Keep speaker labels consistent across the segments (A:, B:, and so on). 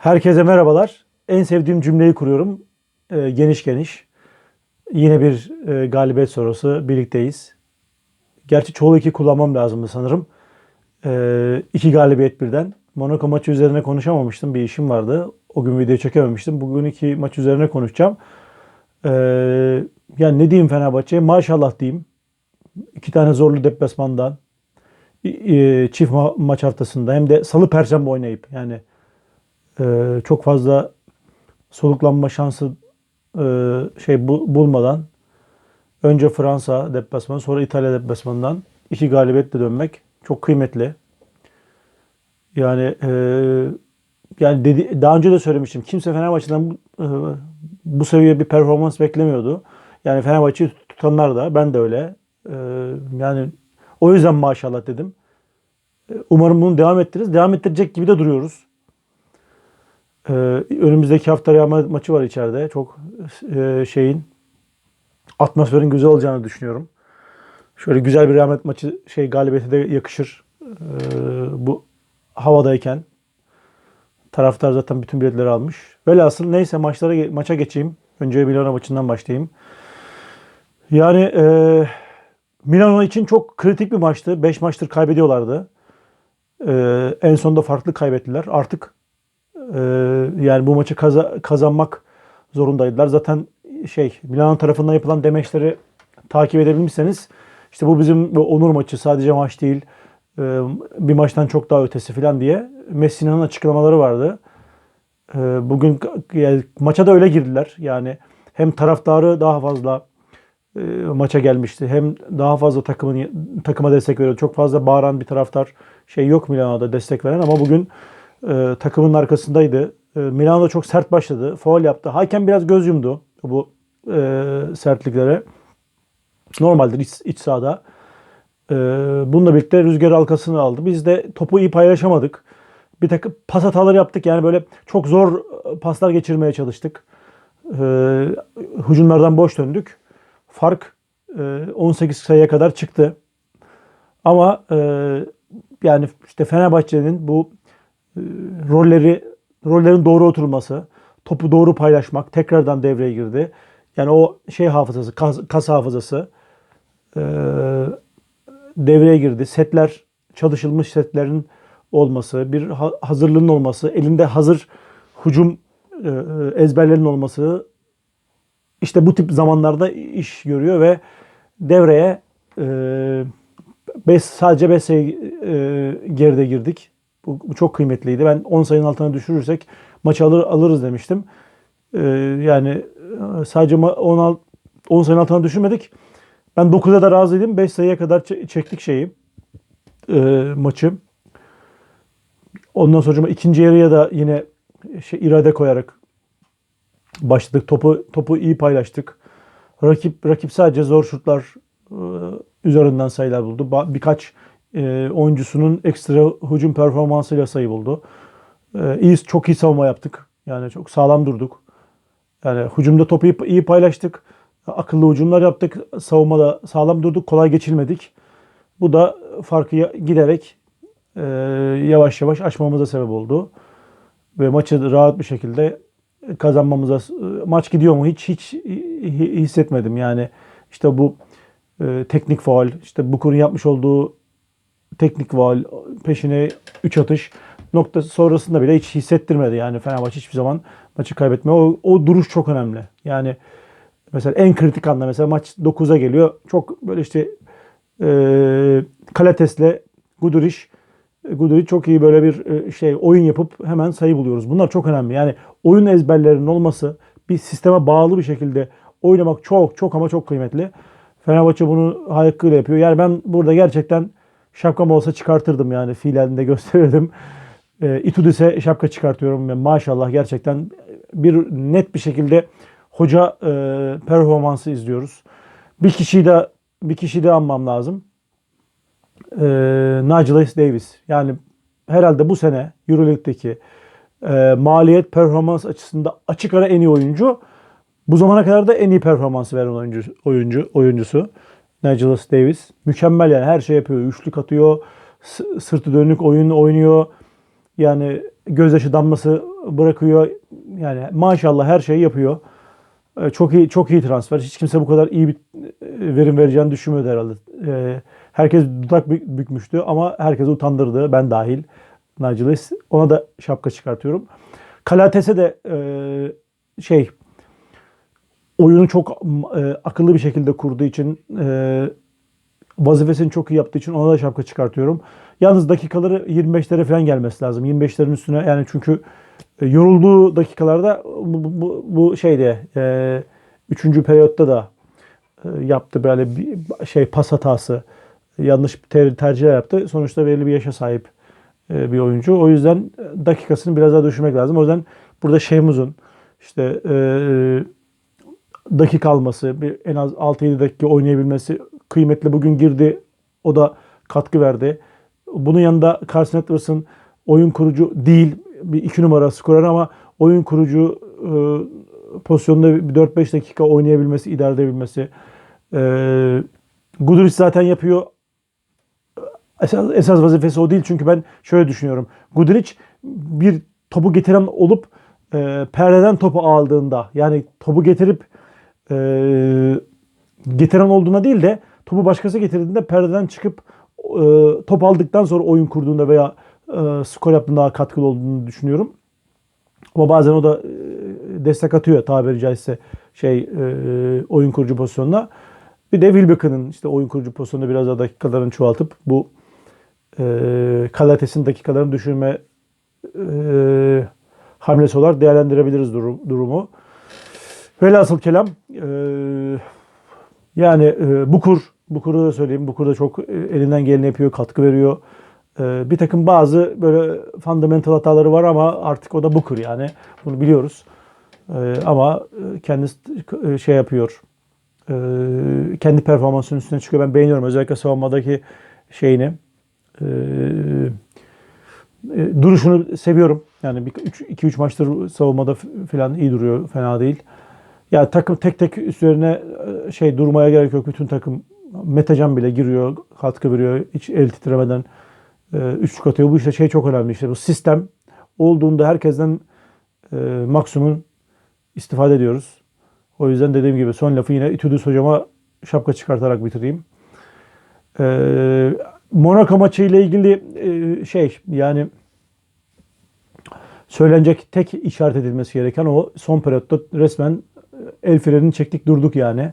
A: Herkese merhabalar. En sevdiğim cümleyi kuruyorum. Ee, geniş geniş. Yine bir e, galibiyet sonrası birlikteyiz. Gerçi çoğu iki kullanmam lazımdı sanırım. Ee, iki galibiyet birden. Monaco maçı üzerine konuşamamıştım. Bir işim vardı. O gün video çekememiştim. Bugün iki maç üzerine konuşacağım. Ee, yani ne diyeyim Fenerbahçe'ye? Maşallah diyeyim. İki tane zorlu deplasmandan e, çift ma- maç haftasında hem de salı perşembe oynayıp yani e, çok fazla soluklanma şansı e, şey bu, bulmadan önce Fransa deplasmanı sonra İtalya deplasmanından iki galibiyetle dönmek çok kıymetli. Yani e, yani dedi, daha önce de söylemiştim. Kimse Fenerbahçe'den bu, e, bu seviye bir performans beklemiyordu. Yani Fenerbahçe'yi tutanlar da ben de öyle. Yani o yüzden maşallah dedim. Umarım bunu devam ettiririz. Devam ettirecek gibi de duruyoruz. Ee, önümüzdeki hafta Real Madrid maçı var içeride. Çok e, şeyin atmosferin güzel olacağını düşünüyorum. Şöyle güzel bir Real Madrid maçı şey galibiyete de yakışır. Ee, bu havadayken taraftar zaten bütün biletleri almış. Velhasıl neyse maçlara maça geçeyim. Önce Milano maçından başlayayım. Yani e, Milano için çok kritik bir maçtı. 5 maçtır kaybediyorlardı. E, en sonunda farklı kaybettiler. Artık ee, yani bu maçı kaza- kazanmak zorundaydılar. Zaten şey Milano tarafından yapılan demeçleri takip edebilmişseniz işte bu bizim onur maçı sadece maç değil e, bir maçtan çok daha ötesi falan diye Messi'nin açıklamaları vardı. Ee, bugün yani maça da öyle girdiler. Yani hem taraftarı daha fazla e, maça gelmişti. Hem daha fazla takımın takıma destek veriyordu. Çok fazla bağıran bir taraftar şey yok Milano'da destek veren ama bugün e, takımın arkasındaydı. E, Milano çok sert başladı. Faul yaptı. Hakem biraz göz yumdu bu e, sertliklere. Normaldir iç, iç sahada. E, bununla birlikte rüzgar halkasını aldı. Biz de topu iyi paylaşamadık. Bir takım pas hataları yaptık. Yani böyle çok zor paslar geçirmeye çalıştık. E, hücumlardan boş döndük. Fark e, 18 sayıya kadar çıktı. Ama e, yani işte Fenerbahçe'nin bu rolleri rollerin doğru oturması, topu doğru paylaşmak tekrardan devreye girdi. Yani o şey hafızası, kas, kas hafızası e, devreye girdi. Setler, çalışılmış setlerin olması, bir ha- hazırlığın olması, elinde hazır hücum e, e, ezberlerinin olması işte bu tip zamanlarda iş görüyor ve devreye e, beş, sadece 5 sayı e, geride girdik. Bu, bu çok kıymetliydi. Ben 10 sayının altına düşürürsek maçı alır, alırız demiştim. Ee, yani e, sadece 10, 10 sayının altına düşürmedik. Ben 9'a da razıydım. 5 sayıya kadar çe- çektik şeyi. e, maçı. Ondan sonra ikinci yarıya da yine şey irade koyarak başladık. Topu topu iyi paylaştık. Rakip rakip sadece zor şutlar e, üzerinden sayılar buldu. Ba- Birkaç e, oyuncusunun ekstra hücum performansıyla sayı buldu. E, iyi, çok iyi savunma yaptık. Yani çok sağlam durduk. Yani hücumda topu iyi, iyi paylaştık. Akıllı hücumlar yaptık. Savunmada sağlam durduk. Kolay geçilmedik. Bu da farkı giderek e, yavaş yavaş açmamıza sebep oldu. Ve maçı rahat bir şekilde kazanmamıza maç gidiyor mu hiç hiç hissetmedim. Yani işte bu e, teknik faul, işte Bukur'un yapmış olduğu teknik faul, peşine 3 atış nokta sonrasında bile hiç hissettirmedi. Yani Fenerbahçe hiçbir zaman maçı kaybetmiyor. O, o duruş çok önemli. Yani mesela en kritik anda mesela maç 9'a geliyor. Çok böyle işte e, Kalates'le Guduric Guduric çok iyi böyle bir e, şey oyun yapıp hemen sayı buluyoruz. Bunlar çok önemli. Yani oyun ezberlerinin olması bir sisteme bağlı bir şekilde oynamak çok çok ama çok kıymetli. Fenerbahçe bunu hakkıyla yapıyor. Yani ben burada gerçekten şapkam olsa çıkartırdım yani fiilen de gösterirdim. E, Itudis'e şapka çıkartıyorum ve maşallah gerçekten bir net bir şekilde hoca e, performansı izliyoruz. Bir kişiyi de bir kişiyi de anmam lazım. E, Nigel Davis. Yani herhalde bu sene Euroleague'deki e, maliyet performans açısında açık ara en iyi oyuncu. Bu zamana kadar da en iyi performansı veren oyuncu, oyuncu oyuncusu. Nigel Davis. Mükemmel yani her şey yapıyor. Üçlük atıyor. Sırtı dönük oyun oynuyor. Yani gözyaşı damlası bırakıyor. Yani maşallah her şeyi yapıyor. E, Çok iyi çok iyi transfer. Hiç kimse bu kadar iyi bir e, verim vereceğini düşünmüyordu herhalde. E, Herkes dudak bük- bükmüştü ama herkesi utandırdı. Ben dahil. Nigel Hayes. Ona da şapka çıkartıyorum. Kalates'e de e, şey oyunu çok e, akıllı bir şekilde kurduğu için e, vazifesini çok iyi yaptığı için ona da şapka çıkartıyorum. Yalnız dakikaları 25'lere falan gelmesi lazım. 25'lerin üstüne yani çünkü e, yorulduğu dakikalarda bu, bu, bu şeyde e, 3. periyotta da e, yaptı böyle bir şey pas hatası. Yanlış ter, tercihler yaptı. Sonuçta belli bir yaşa sahip e, bir oyuncu. O yüzden dakikasını biraz daha düşürmek lazım. O yüzden burada Şehmuz'un işte e, dakika alması, bir en az 6-7 dakika oynayabilmesi kıymetli. Bugün girdi, o da katkı verdi. Bunun yanında Carson Edwards'ın oyun kurucu değil, bir iki numara skorer ama oyun kurucu e, pozisyonunda bir 4-5 dakika oynayabilmesi, idare edebilmesi. E, Guduric zaten yapıyor. Esas, esas vazifesi o değil çünkü ben şöyle düşünüyorum. Guduric bir topu getiren olup e, perdeden topu aldığında yani topu getirip e, getiren olduğuna değil de topu başkası getirdiğinde perdeden çıkıp e, top aldıktan sonra oyun kurduğunda veya e, skor yaptığında daha katkılı olduğunu düşünüyorum. Ama bazen o da e, destek atıyor tabiri caizse şey e, oyun kurucu pozisyonuna. Bir de Wilbeck'ın işte oyun kurucu pozisyonunda biraz daha dakikalarını çoğaltıp bu e, Kalates'in dakikalarını düşürme e, hamlesi olarak değerlendirebiliriz durum- durumu. Velhasıl kelam e, yani e, Bukur, Bukur'u da söyleyeyim. Bukur da çok e, elinden geleni yapıyor, katkı veriyor. E, bir takım bazı böyle fundamental hataları var ama artık o da Bukur yani. Bunu biliyoruz. E, ama e, kendisi e, şey yapıyor. E, kendi performansının üstüne çıkıyor. Ben beğeniyorum özellikle savunmadaki şeyini. E, e, duruşunu seviyorum. Yani 2-3 maçtır savunmada falan iyi duruyor. Fena değil. Ya takım tek tek üzerine e, şey durmaya gerek yok. Bütün takım Metecan bile giriyor, katkı veriyor. Hiç el titremeden e, üçlük atıyor. Bu işte şey çok önemli. İşte bu sistem olduğunda herkesten e, maksimum istifade ediyoruz. O yüzden dediğim gibi son lafı yine İtudis hocama şapka çıkartarak bitireyim. E, Monaco maçı ile ilgili e, şey yani söylenecek tek işaret edilmesi gereken o son periyotta resmen el frenini çektik durduk yani.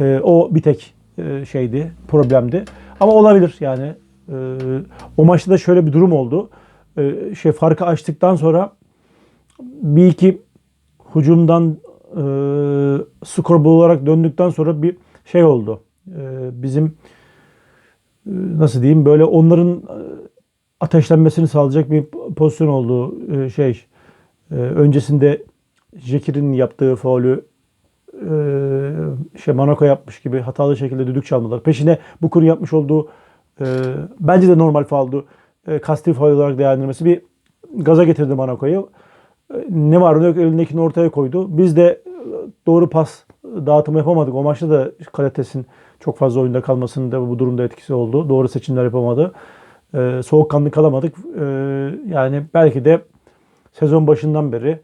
A: E, o bir tek e, şeydi, problemdi. Ama olabilir yani. E, o maçta da şöyle bir durum oldu. E, şey farkı açtıktan sonra bir iki hücumdan e, skor olarak döndükten sonra bir şey oldu. E, bizim e, nasıl diyeyim böyle onların e, ateşlenmesini sağlayacak bir pozisyon oldu. E, şey e, öncesinde Jekir'in yaptığı faulü e, şey Monaco yapmış gibi hatalı şekilde düdük çalmalar. Peşine Booker'ın yapmış olduğu e, bence de normal fauldu. E, kasti faul olarak değerlendirmesi bir gaza getirdi Monaco'yu. E, ne var ne yok elindekini ortaya koydu. Biz de e, doğru pas dağıtımı yapamadık. O maçta da Kalates'in çok fazla oyunda kalmasının da bu durumda etkisi oldu. Doğru seçimler yapamadı. E, soğukkanlı kalamadık. E, yani belki de sezon başından beri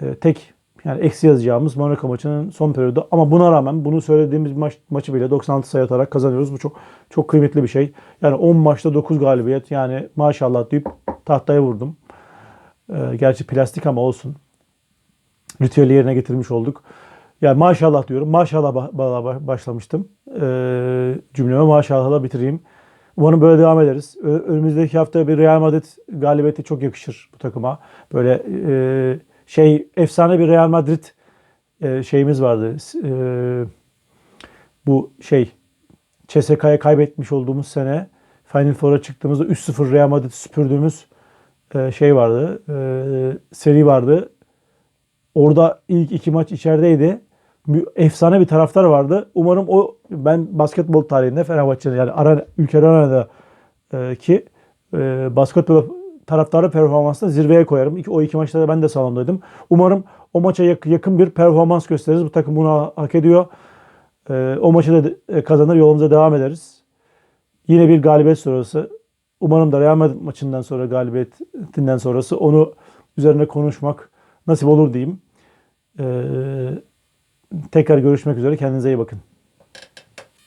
A: e, tek yani eksi yazacağımız Monaco maçının son periyodu. Ama buna rağmen bunu söylediğimiz maç, maçı bile 96 sayı atarak kazanıyoruz. Bu çok çok kıymetli bir şey. Yani 10 maçta 9 galibiyet. Yani maşallah deyip tahtaya vurdum. E, gerçi plastik ama olsun. Ritüeli yerine getirmiş olduk. Yani maşallah diyorum. Maşallah ba- ba- başlamıştım. E, cümleme maşallahla bitireyim. Umarım böyle devam ederiz. Önümüzdeki hafta bir Real Madrid galibiyeti çok yakışır bu takıma. Böyle e, şey efsane bir Real Madrid e, şeyimiz vardı. E, bu şey CSK'ya kaybetmiş olduğumuz sene Final Four'a çıktığımızda 3-0 Real Madrid süpürdüğümüz e, şey vardı. E, seri vardı. Orada ilk iki maç içerideydi. Efsane bir taraftar vardı. Umarım o ben basketbol tarihinde Fenerbahçe'nin yani ara, ülke arenada e, ki e, basketbol taraftarı performansını zirveye koyarım. İki, o iki maçta da ben de salondaydım. Umarım o maça yak- yakın bir performans gösteririz. Bu takım bunu ha- hak ediyor. E, o maçı da e, kazanır yolumuza devam ederiz. Yine bir galibiyet sonrası. Umarım da Real Madrid maçından sonra galibiyetinden sonrası onu üzerine konuşmak nasip olur diyeyim. Ee, tekrar görüşmek üzere. Kendinize iyi bakın.